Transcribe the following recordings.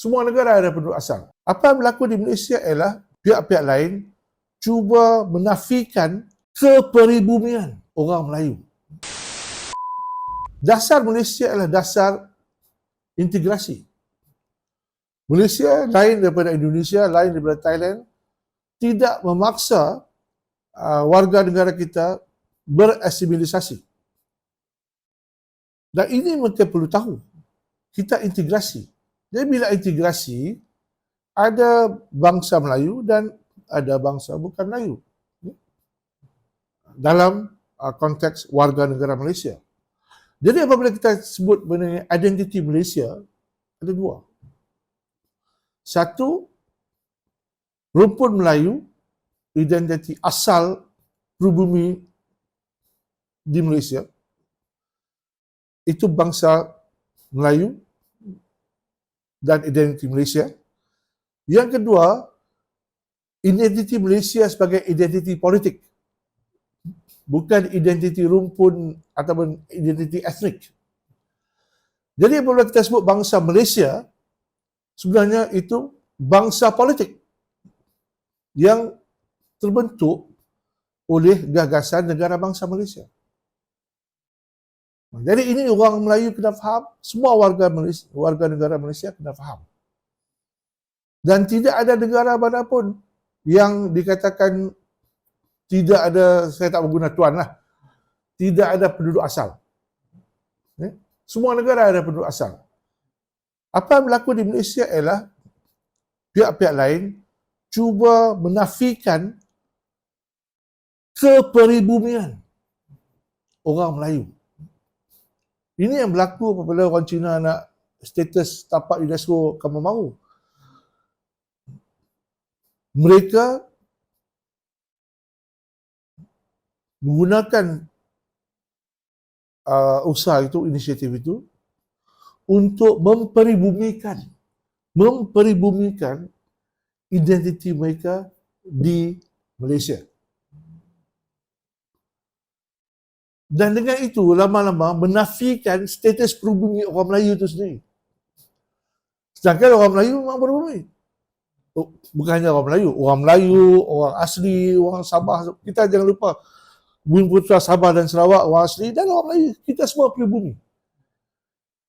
Semua negara ada penduduk asal. Apa yang berlaku di Malaysia ialah pihak-pihak lain cuba menafikan keperibumian orang Melayu. Dasar Malaysia adalah dasar integrasi. Malaysia lain daripada Indonesia, lain daripada Thailand, tidak memaksa uh, warga negara kita berasimilisasi. Dan ini mereka perlu tahu. Kita integrasi. Jadi bila integrasi, ada bangsa Melayu dan ada bangsa bukan Melayu. Dalam uh, konteks warga negara Malaysia. Jadi apabila kita sebut mengenai identiti Malaysia, ada dua. Satu, rumpun Melayu, identiti asal pribumi di Malaysia, itu bangsa Melayu dan identiti Malaysia. Yang kedua, identiti Malaysia sebagai identiti politik. Bukan identiti rumpun ataupun identiti etnik. Jadi apabila kita sebut bangsa Malaysia, sebenarnya itu bangsa politik yang terbentuk oleh gagasan negara bangsa Malaysia. Jadi ini orang Melayu kena faham, semua warga Malaysia, warga negara Malaysia kena faham. Dan tidak ada negara mana pun yang dikatakan tidak ada, saya tak berguna tuan lah, tidak ada penduduk asal. Eh? Semua negara ada penduduk asal. Apa yang berlaku di Malaysia ialah pihak-pihak lain cuba menafikan keperibumian orang Melayu. Ini yang berlaku apabila orang Cina nak status tapak UNESCO kamu mahu. Mereka menggunakan uh, usaha itu, inisiatif itu untuk memperibumikan memperibumikan identiti mereka di Malaysia. Dan dengan itu lama-lama menafikan status peribumi orang Melayu itu sendiri. Sedangkan orang Melayu memang berbumi. Oh, bukan hanya orang Melayu, orang Melayu, orang asli, orang Sabah. Kita jangan lupa Bumi Putra Sabah dan Sarawak, orang asli dan orang Melayu. Kita semua peribumi.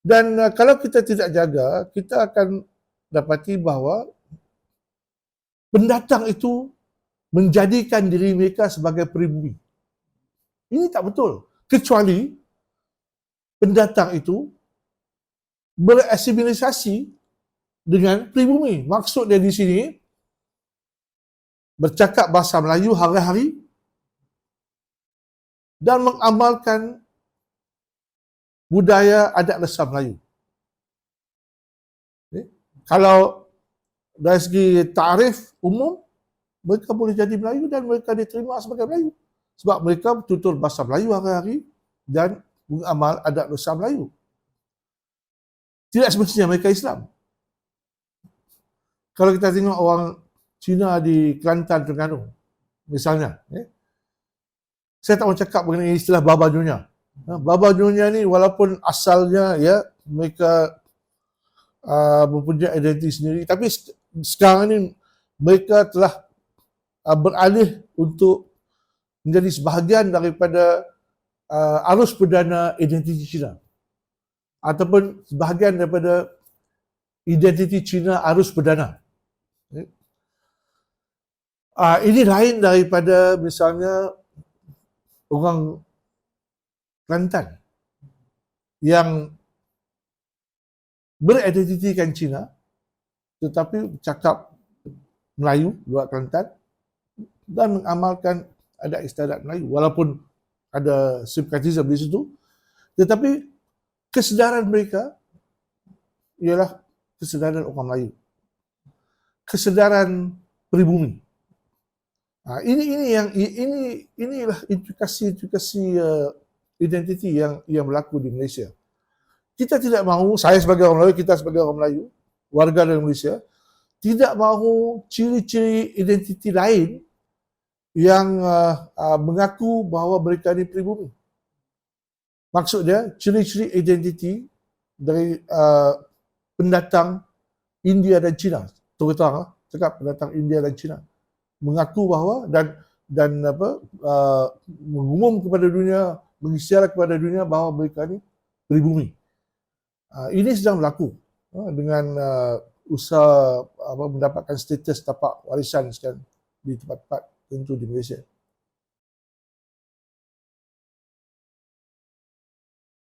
Dan uh, kalau kita tidak jaga, kita akan dapati bahawa pendatang itu menjadikan diri mereka sebagai peribumi. Ini tak betul kecuali pendatang itu berasimilisasi dengan pribumi. Maksud dia di sini bercakap bahasa Melayu hari-hari dan mengamalkan budaya adat resam Melayu. Okay. Kalau dari segi tarif umum, mereka boleh jadi Melayu dan mereka diterima sebagai Melayu. Sebab mereka tutur bahasa Melayu hari-hari dan mengamal adat dosa Melayu. Tidak semestinya mereka Islam. Kalau kita tengok orang Cina di Kelantan, Terengganu, misalnya, eh, saya tak mau cakap mengenai istilah Baba Dunia. Ha, Baba Dunia ni walaupun asalnya ya mereka uh, mempunyai identiti sendiri, tapi sekarang ni mereka telah uh, beralih untuk menjadi sebahagian daripada uh, arus perdana identiti Cina ataupun sebahagian daripada identiti Cina arus perdana. Uh, ini lain daripada misalnya orang Kelantan yang beridentitikan Cina tetapi cakap Melayu, luar Kelantan dan mengamalkan ada istiadat Melayu walaupun ada simpatizer di situ tetapi kesedaran mereka ialah kesedaran orang Melayu. Kesedaran pribumi ha, ini ini yang ini inilah implikasi-implikasi uh, identiti yang yang berlaku di Malaysia. Kita tidak mahu saya sebagai orang Melayu kita sebagai orang Melayu warga dari Malaysia tidak mahu ciri-ciri identiti lain yang uh, uh, mengaku bahawa mereka ini pribumi. Maksud dia, ciri-ciri identiti dari uh, pendatang India dan China lah, cakap pendatang India dan China mengaku bahawa dan dan apa uh, mengumum kepada dunia mengisyarat kepada dunia bahawa mereka ni pribumi. Uh, ini sedang berlaku uh, dengan uh, usaha apa mendapatkan status tapak warisan sekarang di tempat-tempat tentu di Malaysia.